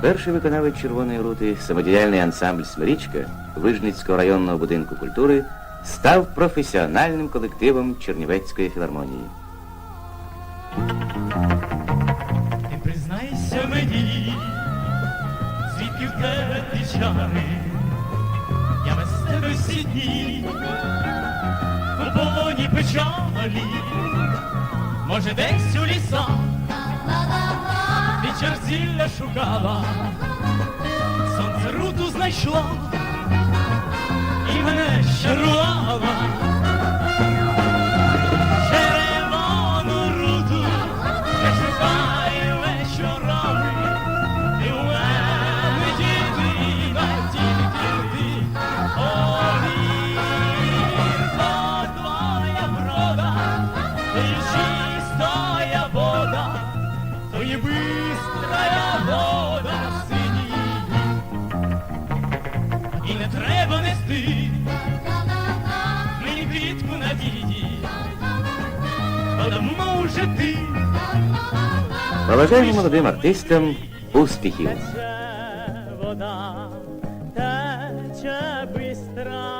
Перший виконавець червоної рути, самодіяльний ансамбль Смирічка Вижницького районного будинку культури, став професіональним колективом Чернівецької філармонії. Ти признайся мені, звідки в тебе ті чари, я без тебе всі дні, у полоні печалі, може десь у лісах, ти черзілля шукала, сонце руту знайшла, Побажаємо молодим артистам успіхів. Вода, тече бистра,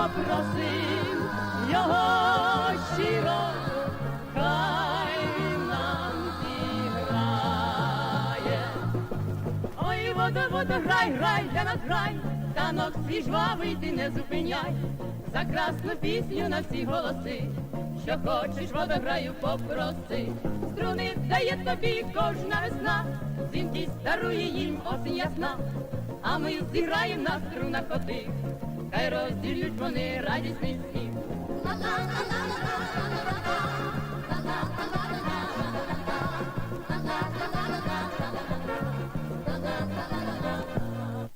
попросив. Його щиро, хай він нам зіграє. Ой, водо, водо, грай, грай, для нас грай, танок свій жвавий ти не зупиняй, за красну пісню на всі голоси, що хочеш, водограю попроси, струни дає тобі кожна весна, дзвінкість дарує їм осінь ясна, а ми зіграємо на струнах отих, хай розділють вони радісний сміх.